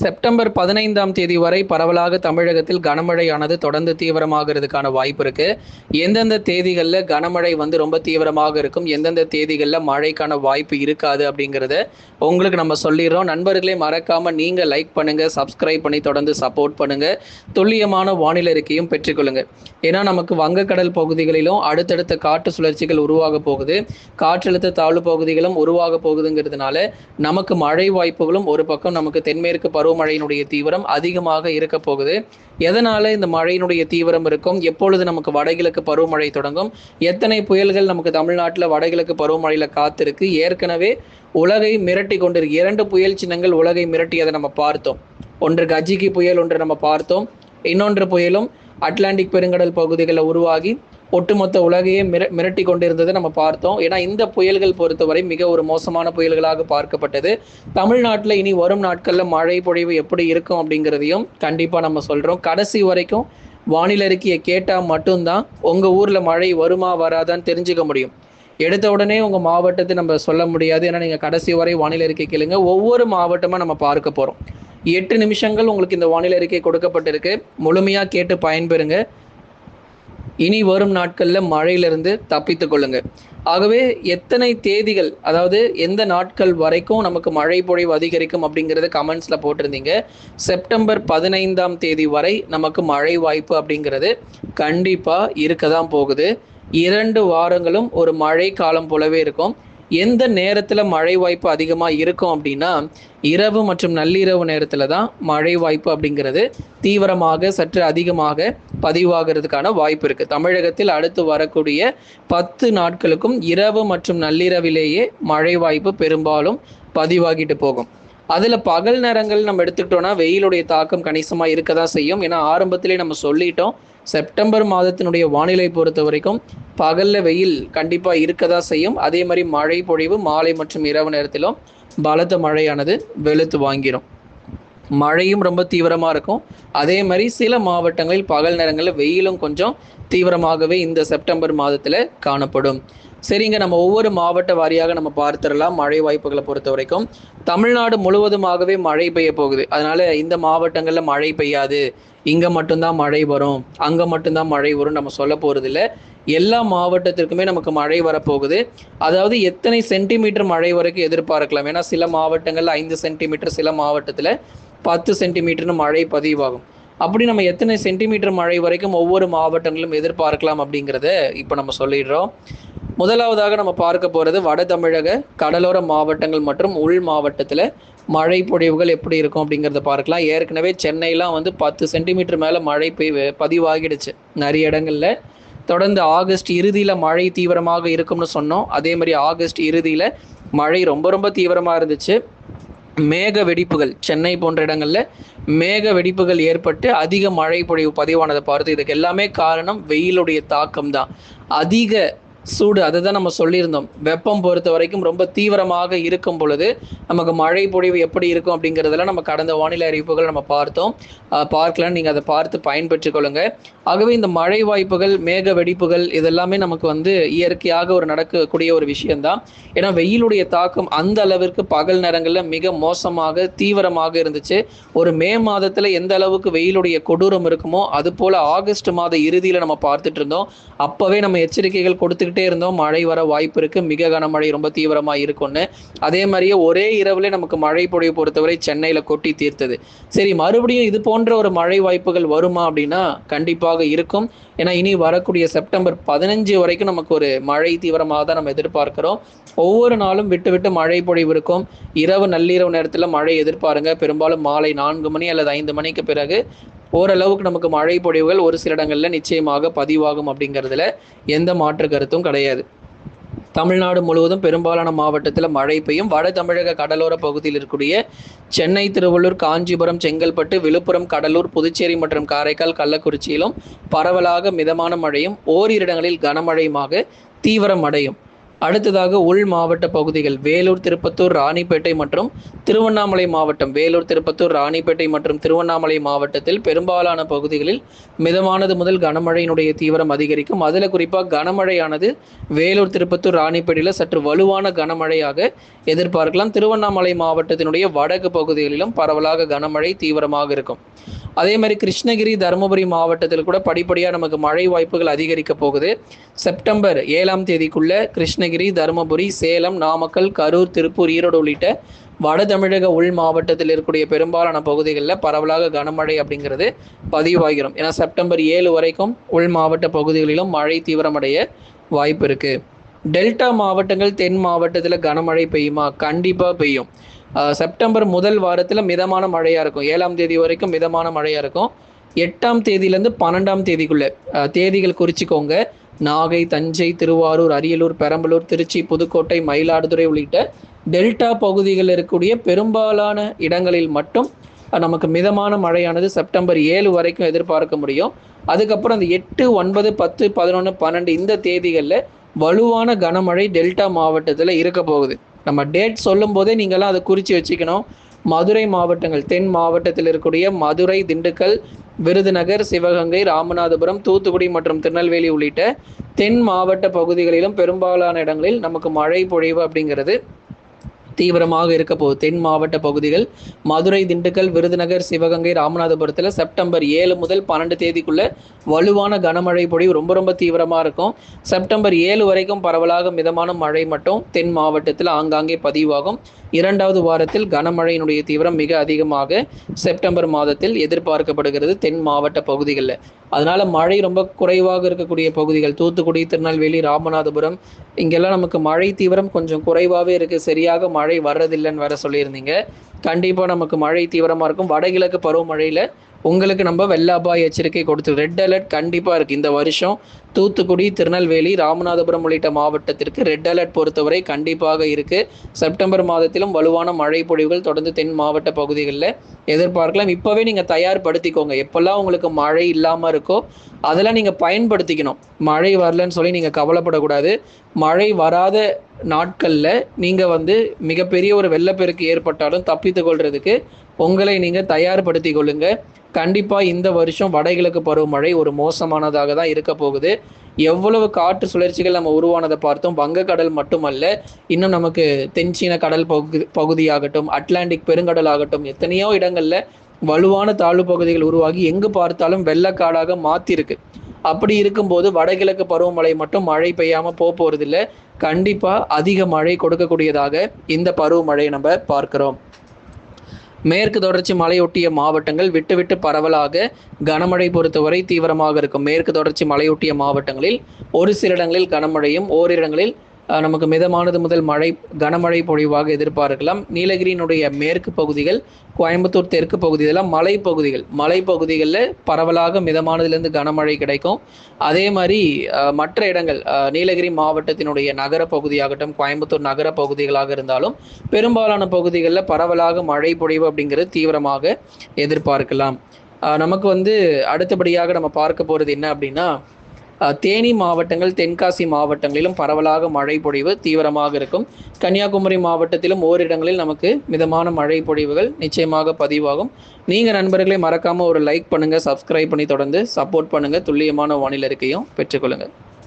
September பதினைந்தாம் தேதி வரை பரவலாக தமிழகத்தில் கனமழையானது தொடர்ந்து தீவிரமாகிறதுக்கான வாய்ப்பு இருக்கு. எந்தெந்த தேதிகளில் கனமழை வந்து ரொம்ப தீவிரமாக இருக்கும் எந்தெந்த தேதிகளில் மழைக்கான வாய்ப்பு இருக்காது அப்படிங்கிறத உங்களுக்கு நம்ம சொல்லிடுறோம். நண்பர்களே மறக்காம நீங்க லைக் பண்ணுங்க சப்ஸ்கிரைப் பண்ணி தொடர்ந்து சப்போர்ட் பண்ணுங்க. துல்லியமான வானிலை அறிக்கையும் பெற்றுக்கொள்ளுங்க ஏன்னா நமக்கு வங்கக்கடல் பகுதிகளிலும் அடுத்தடுத்த காற்று சுழற்சிகள் உருவாக போகுது. காற்றழுத்த தாழ்வு பகுதிகளும் உருவாக போகுதுங்கிறதுனால நமக்கு மழை வாய்ப்புகளும் ஒரு பக்கம் நமக்கு தென்மேற்கு பருவமழையினுடைய தீவிரம் அதிகமாக இருக்க போகுது. எதனால இந்த மழையினுடைய தீவிரம் இருக்கும்? எப்பொழுது நமக்கு வடகிழக்கு பருவமழை தொடங்கும்? எத்தனை புயல்கள் நமக்கு தமிழ்நாட்டில் வடகிழக்கு பருவமழையில காத்திருக்கு? ஏற்கனவே உலகை மிரட்டி கொண்டிருக்கு இரண்டு புயல் சின்னங்கள் உலகை மிரட்டியதை நம்ம பார்த்தோம். ஒன்று கஜிகி புயல் ஒன்று நம்ம பார்த்தோம். இன்னொன்று புயலும் அட்லாண்டிக் பெருங்கடல் பகுதிகளில் உருவாகி ஒட்டுமொத்த உலகையே மிர மிரட்டி கொண்டிருந்ததை நம்ம பார்த்தோம். ஏன்னா இந்த புயல்கள் பொறுத்தவரை மிக ஒரு மோசமான புயல்களாக பார்க்கப்பட்டது. தமிழ்நாட்டில் இனி வரும் நாட்களில் மழை பொழிவு எப்படி இருக்கும் அப்படிங்கிறதையும் கண்டிப்பாக நம்ம சொல்கிறோம் கடைசி வரைக்கும் வானிலை அறிக்கையை கேட்டால் மட்டும்தான் உங்கள் ஊரில் மழை வருமா வராதான்னு தெரிஞ்சுக்க முடியும். எடுத்த உடனே உங்கள் மாவட்டத்தை நம்ம சொல்ல முடியாது. ஏன்னா நீங்கள் கடைசி வரை வானிலை அறிக்கை கேளுங்க. ஒவ்வொரு மாவட்டமாக நம்ம பார்க்க போகிறோம் எட்டு நிமிஷங்கள் உங்களுக்கு இந்த வானிலை அறிக்கை கொடுக்கப்பட்டிருக்கு. முழுமையாக கேட்டு பயன்பெறுங்க. இனி வரும் நாட்களில் மழையிலிருந்து தப்பித்து கொள்ளுங்க. ஆகவே எத்தனை தேதிகள் அதாவது எந்த நாட்கள் வரைக்கும் நமக்கு மழை பொழிவு அதிகரிக்கும் அப்படிங்கிறத கமெண்ட்ஸ்ல போட்டிருந்தீங்க. செப்டம்பர் பதினைந்தாம் தேதி வரை நமக்கு மழை வாய்ப்பு அப்படிங்கிறது கண்டிப்பா இருக்க தான் போகுது. இரண்டு வாரங்களும் ஒரு மழை காலம் போலவே இருக்கும். எந்த நேரத்தில் மழை வாய்ப்பு அதிகமாக இருக்கும் அப்படின்னா இரவு மற்றும் நள்ளிரவு நேரத்தில் தான் மழை வாய்ப்பு அப்படிங்கிறது தீவிரமாக சற்று அதிகமாக பதிவாகிறதுக்கான வாய்ப்பு இருக்குது தமிழகத்தில் அடுத்து வரக்கூடிய பத்து நாட்களுக்கும் இரவு மற்றும் நள்ளிரவிலேயே மழை வாய்ப்பு பெரும்பாலும் பதிவாகிட்டு போகும். அதில் பகல் நேரங்கள் நம்ம எடுத்துக்கிட்டோம்னா வெயிலுடைய தாக்கம் கணிசமாக இருக்க தான் செய்யும். ஏன்னா ஆரம்பத்திலே நம்ம சொல்லிட்டோம் செப்டம்பர் மாதத்தினுடைய வானிலை பொறுத்த வரைக்கும் பகலில் வெயில் கண்டிப்பாக இருக்க தான் செய்யும். அதே மாதிரி மழை பொழிவு மாலை மற்றும் இரவு நேரத்திலும் பலத்த மழையானது வெளுத்து வாங்கிடும் மழையும் ரொம்ப தீவிரமாக இருக்கும். அதே மாதிரி சில மாவட்டங்களில் பகல் நேரங்களில் வெயிலும் கொஞ்சம் தீவிரமாகவே இந்த செப்டம்பர் மாதத்தில் காணப்படும். சரிங்க நம்ம ஒவ்வொரு மாவட்ட வாரியாக நம்ம பார்த்துடலாம். மழை வாய்ப்புகளை பொறுத்த வரைக்கும் தமிழ்நாடு முழுவதுமாகவே மழை பெய்ய போகுது. அதனால இந்த மாவட்டங்களில் மழை பெய்யாது. இங்கே மட்டும்தான் மழை வரும். அங்கே மட்டும்தான் மழை வரும் நம்ம சொல்ல போகிறதில்ல எல்லா மாவட்டத்திற்குமே நமக்கு மழை வரப்போகுது. அதாவது எத்தனை சென்டிமீட்டர் மழை வரைக்கும் எதிர்பார்க்கலாம்? ஏன்னா சில மாவட்டங்களில் ஐந்து சென்டிமீட்டர் சில மாவட்டத்தில் பத்து சென்டிமீட்டர்னு மழை பதிவாகும். அப்படி நம்ம எத்தனை சென்டிமீட்டர் மழை வரைக்கும் ஒவ்வொரு மாவட்டங்களும் எதிர்பார்க்கலாம் அப்படிங்கிறத இப்போ நம்ம சொல்லிடுறோம். முதலாவதாக நம்ம பார்க்க போகிறது வட தமிழக கடலோர மாவட்டங்கள் மற்றும் உள் மாவட்டத்தில் மழை பொழிவுகள் எப்படி இருக்கும் அப்படிங்கிறத பார்க்கலாம். ஏற்கனவே சென்னையெலாம் வந்து பத்து சென்டிமீட்டர் மேலே மழை பெய் பதிவாகிடுச்சு. நிறைய இடங்களில் தொடர்ந்து ஆகஸ்ட் இறுதியில் மழை தீவிரமாக இருக்கும்னு சொன்னோம். அதே மாதிரி ஆகஸ்ட் இறுதியில் மழை ரொம்ப ரொம்ப தீவிரமாக இருந்துச்சு. மேக வெடிப்புகள் சென்னை போன்ற இடங்களில் மேக வெடிப்புகள் ஏற்பட்டு அதிக மழை பொழிவு பதிவானதை பார்த்து இதுக்கு எல்லாமே காரணம் வெயிலுடைய தாக்கம் தான் அதிக சூடு அதை தான் நம்ம சொல்லியிருந்தோம். வெப்பம் பொறுத்த வரைக்கும் ரொம்ப தீவிரமாக இருக்கும் பொழுது நமக்கு மழை பொழிவு எப்படி இருக்கும் அப்படிங்கிறதெல்லாம் நம்ம கடந்த வானிலை அறிவிப்புகள் நம்ம பார்த்தோம். பார்க்கலாம். நீங்கள் அதை பார்த்து பயன்பெற்று கொள்ளுங்க. ஆகவே இந்த மழை வாய்ப்புகள் மேக வெடிப்புகள் இதெல்லாமே நமக்கு வந்து இயற்கையாக ஒரு நடக்கக்கூடிய ஒரு விஷயம்தான். ஏன்னா வெயிலுடைய தாக்கம் அந்த அளவிற்கு பகல் நேரங்களில் மிக மோசமாக தீவிரமாக இருந்துச்சு. ஒரு மே மாதத்தில் எந்த அளவுக்கு வெயிலுடைய கொடூரம் இருக்குமோ அது போல ஆகஸ்ட் மாத இறுதியில் நம்ம பார்த்துட்டு இருந்தோம். அப்போவே நம்ம எச்சரிக்கைகள் கொடுத்துக்கிட்டு பார்த்துக்கிட்டே இருந்தோம். மழை வர வாய்ப்பு இருக்கு. மிக கனமழை ரொம்ப தீவிரமா இருக்கும்னு. அதே மாதிரியே ஒரே இரவுல நமக்கு மழை பொழிவு பொறுத்தவரை சென்னையில கொட்டி தீர்த்தது. சரி மறுபடியும் இது போன்ற ஒரு மழை வாய்ப்புகள் வருமா அப்படின்னா கண்டிப்பாக இருக்கும். ஏன்னா இனி வரக்கூடிய செப்டம்பர் பதினஞ்சு வரைக்கும் நமக்கு ஒரு மழை தீவிரமாக தான் நம்ம எதிர்பார்க்கிறோம். ஒவ்வொரு நாளும் விட்டு விட்டு மழை பொழிவு இருக்கும். இரவு நள்ளிரவு நேரத்தில் மழை எதிர்பாருங்க. பெரும்பாலும் மாலை நான்கு மணி அல்லது ஐந்து மணிக்கு பிறகு ஓரளவுக்கு நமக்கு மழை பொழிவுகள் ஒரு சில இடங்களில் நிச்சயமாக பதிவாகும் அப்படிங்கிறதுல எந்த மாற்று கருத்தும் கிடையாது. தமிழ்நாடு முழுவதும் பெரும்பாலான மாவட்டத்தில் மழை பெய்யும். வட தமிழக கடலோர பகுதியில் இருக்கக்கூடிய சென்னை திருவள்ளூர் காஞ்சிபுரம் செங்கல்பட்டு விழுப்புரம் கடலூர் புதுச்சேரி மற்றும் காரைக்கால் கள்ளக்குறிச்சியிலும் பரவலாக மிதமான மழையும் ஓரிரு இடங்களில் கனமழையுமாக தீவிரம் அடையும் அடுத்ததாக உள் மாவட்ட பகுதிகள் வேலூர் திருப்பத்தூர் ராணிப்பேட்டை மற்றும் திருவண்ணாமலை மாவட்டம். வேலூர் திருப்பத்தூர் ராணிப்பேட்டை மற்றும் திருவண்ணாமலை மாவட்டத்தில் பெரும்பாலான பகுதிகளில் மிதமானது முதல் கனமழையினுடைய தீவிரம் அதிகரிக்கும். அதில் குறிப்பாக கனமழையானது வேலூர் திருப்பத்தூர் ராணிப்பேட்டையில் சற்று வலுவான கனமழையாக எதிர்பார்க்கலாம். திருவண்ணாமலை மாவட்டத்தினுடைய வடக்கு பகுதிகளிலும் பரவலாக கனமழை தீவிரமாக இருக்கும். அதே மாதிரி கிருஷ்ணகிரி தருமபுரி மாவட்டத்தில் கூட படிப்படியாக நமக்கு மழை வாய்ப்புகள் அதிகரிக்க போகுது. செப்டம்பர் ஏழாம் தேதிக்குள்ள கிருஷ்ணகிரி தருமபுரி சேலம் நாமக்கல் கரூர் திருப்பூர் ஈரோடு உள்ளிட்ட வட தமிழக உள் மாவட்டத்தில் இருக்கக்கூடிய பெரும்பாலான பகுதிகளில் பரவலாக கனமழை அப்படிங்கிறது பதிவாகிறோம். ஏன்னா செப்டம்பர் ஏழு வரைக்கும் உள் மாவட்ட பகுதிகளிலும் மழை தீவிரமடைய வாய்ப்பு இருக்கு. டெல்டா மாவட்டங்கள் தென் மாவட்டத்தில் கனமழை பெய்யுமா? கண்டிப்பாக பெய்யும். செப்டம்பர் முதல் வாரத்தில் மிதமான மழையாக இருக்கும். ஏழாம் தேதி வரைக்கும் மிதமான மழையாக இருக்கும். எட்டாம் தேதியிலேருந்து பன்னெண்டாம் தேதிக்குள்ள தேதிகள் குறிச்சிக்கோங்க. நாகை தஞ்சை திருவாரூர் அரியலூர் பெரம்பலூர் திருச்சி புதுக்கோட்டை மயிலாடுதுறை உள்ளிட்ட டெல்டா பகுதிகளில் இருக்கக்கூடிய பெரும்பாலான இடங்களில் மட்டும் நமக்கு மிதமான மழையானது செப்டம்பர் ஏழு வரைக்கும் எதிர்பார்க்க முடியும். அதுக்கப்புறம் அந்த எட்டு ஒன்பது பத்து பதினொன்று பன்னெண்டு இந்த தேதிகளில் வலுவான கனமழை டெல்டா மாவட்டத்தில் இருக்க போகுது. நம்ம டேட் சொல்லும் போதே நீங்கள்லாம் அதை குறித்து வச்சுக்கணும். மதுரை மாவட்டங்கள் தென் மாவட்டத்தில் இருக்கக்கூடிய மதுரை திண்டுக்கல் விருதுநகர் சிவகங்கை ராமநாதபுரம் தூத்துக்குடி மற்றும் திருநெல்வேலி உள்ளிட்ட தென் மாவட்ட பகுதிகளிலும் பெரும்பாலான இடங்களில் நமக்கு மழை பொழிவு அப்படிங்கிறது தீவிரமாக இருக்க போகுது. தென் மாவட்ட பகுதிகள் மதுரை திண்டுக்கல் விருதுநகர் சிவகங்கை ராமநாதபுரத்தில் செப்டம்பர் ஏழு முதல் பன்னெண்டு தேதிக்குள்ள வலுவான கனமழை பொழிவு ரொம்ப ரொம்ப தீவிரமாக இருக்கும். செப்டம்பர் ஏழு வரைக்கும் பரவலாக மிதமான மழை மட்டும் தென் மாவட்டத்தில் ஆங்காங்கே பதிவாகும். இரண்டாவது வாரத்தில் கனமழையினுடைய தீவிரம் மிக அதிகமாக செப்டம்பர் மாதத்தில் எதிர்பார்க்கப்படுகிறது தென் மாவட்ட பகுதிகளில். அதனால மழை ரொம்ப குறைவாக இருக்கக்கூடிய பகுதிகள் தூத்துக்குடி திருநெல்வேலி ராமநாதபுரம் இங்கெல்லாம் நமக்கு மழை தீவிரம் கொஞ்சம் குறைவாகவே இருக்குது சரியாக மழை வர்றதில்லைன்னு வேற சொல்லியிருந்தீங்க. கண்டிப்பாக நமக்கு மழை தீவிரமாக இருக்கும். வடகிழக்கு பருவமழையில் உங்களுக்கு நம்ம வெள்ள அபாய எச்சரிக்கை கொடுத்து ரெட் அலர்ட் கண்டிப்பாக இருக்குது இந்த வருஷம் தூத்துக்குடி திருநெல்வேலி ராமநாதபுரம் உள்ளிட்ட மாவட்டத்திற்கு ரெட் அலர்ட் பொறுத்தவரை கண்டிப்பாக இருக்குது செப்டம்பர் மாதத்திலும் வலுவான மழை பொழிவுகள் தொடர்ந்து தென் மாவட்ட பகுதிகளில் எதிர்பார்க்கலாம். இப்போவே நீங்கள் தயார்படுத்திக்கோங்க. எப்போல்லாம் உங்களுக்கு மழை இல்லாமல் இருக்கோ அதெல்லாம் நீங்கள் பயன்படுத்திக்கணும். மழை வரலன்னு சொல்லி நீங்கள் கவலைப்படக்கூடாது. மழை வராத நாட்களில் நீங்கள் வந்து மிகப்பெரிய ஒரு வெள்ளப்பெருக்கு ஏற்பட்டாலும் தப்பித்து கொள்றதுக்கு உங்களை நீங்கள் தயார்படுத்தி கொள்ளுங்க. கண்டிப்பாக இந்த வருஷம் வடகிழக்கு பருவமழை ஒரு மோசமானதாக தான் இருக்க போகுது. எவ்வளவு காற்று சுழற்சிகள் நம்ம உருவானதை பார்த்தோம் வங்கக்கடல் மட்டுமல்ல இன்னும் நமக்கு தென்சீன கடல் பகுதி பகுதியாகட்டும் அட்லாண்டிக் பெருங்கடல் ஆகட்டும் எத்தனையோ இடங்கள்ல வலுவான தாழ்வு பகுதிகள் உருவாகி எங்கு பார்த்தாலும் வெள்ளக்காடாக மாத்திருக்கு. அப்படி இருக்கும்போது வடகிழக்கு பருவமழை மட்டும் மழை பெய்யாம போக போறதில்ல. கண்டிப்பா அதிக மழை கொடுக்கக்கூடியதாக இந்த பருவமழையை நம்ம பார்க்கிறோம். மேற்கு தொடர்ச்சி மலையொட்டிய மாவட்டங்கள் விட்டுவிட்டு பரவலாக கனமழை பொறுத்தவரை தீவிரமாக இருக்கும். மேற்கு தொடர்ச்சி மலையொட்டிய மாவட்டங்களில் ஒரு சில இடங்களில் கனமழையும் ஓரிரு இடங்களில் நமக்கு மிதமானது முதல் மழை கனமழை பொழிவாக எதிர்பார்க்கலாம். நீலகிரியினுடைய மேற்கு பகுதிகள் கோயம்புத்தூர் தெற்கு பகுதிகளெல்லாம் மலைப்பகுதிகள் மலைப்பகுதிகளில் பரவலாக மிதமானதுலேருந்து கனமழை கிடைக்கும். அதே மாதிரி மற்ற இடங்கள் நீலகிரி மாவட்டத்தினுடைய நகர பகுதியாகட்டும் கோயம்புத்தூர் நகர பகுதிகளாக இருந்தாலும் பெரும்பாலான பகுதிகளில் பரவலாக மழை பொழிவு அப்படிங்கிறது தீவிரமாக எதிர்பார்க்கலாம். நமக்கு வந்து அடுத்தபடியாக நம்ம பார்க்க போகிறது என்ன அப்படின்னா தேனி மாவட்டங்கள் தென்காசி மாவட்டங்களிலும் பரவலாக மழை பொழிவு தீவிரமாக இருக்கும். கன்னியாகுமரி மாவட்டத்திலும் ஓரிடங்களில் நமக்கு மிதமான மழை பொழிவுகள் நிச்சயமாக பதிவாகும். நீங்கள் நண்பர்களை மறக்காமல் ஒரு லைக் பண்ணுங்கள் சப்ஸ்கிரைப் பண்ணி தொடர்ந்து சப்போர்ட் பண்ணுங்கள் துல்லியமான வானிலை அறிக்கையும் பெற்றுக்கொள்ளுங்கள்